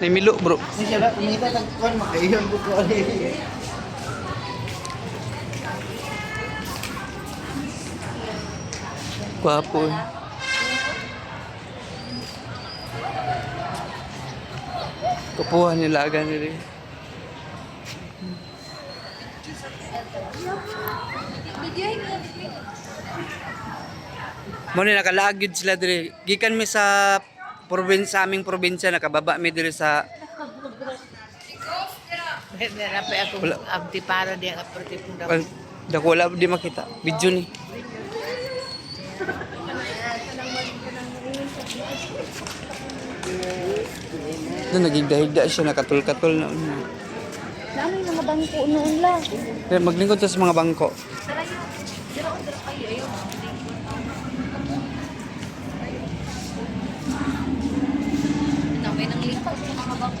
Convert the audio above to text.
Naimilo bro. Gwapo eh. Kupuhan nila aga nila. eh. Mo ni nakalaagid sila dire. Gikan mi sa probinsya aming probinsya nakababa mi dire sa Narapi ako Wala. abdi para di ang aperti pong daw. well, dako wala di makita. Video ni. Doon nagigdahigda siya nakatul-katul na. Namin mga bangko noon lang. Maglingkod sa mga bangko. Namin ang lingkod sa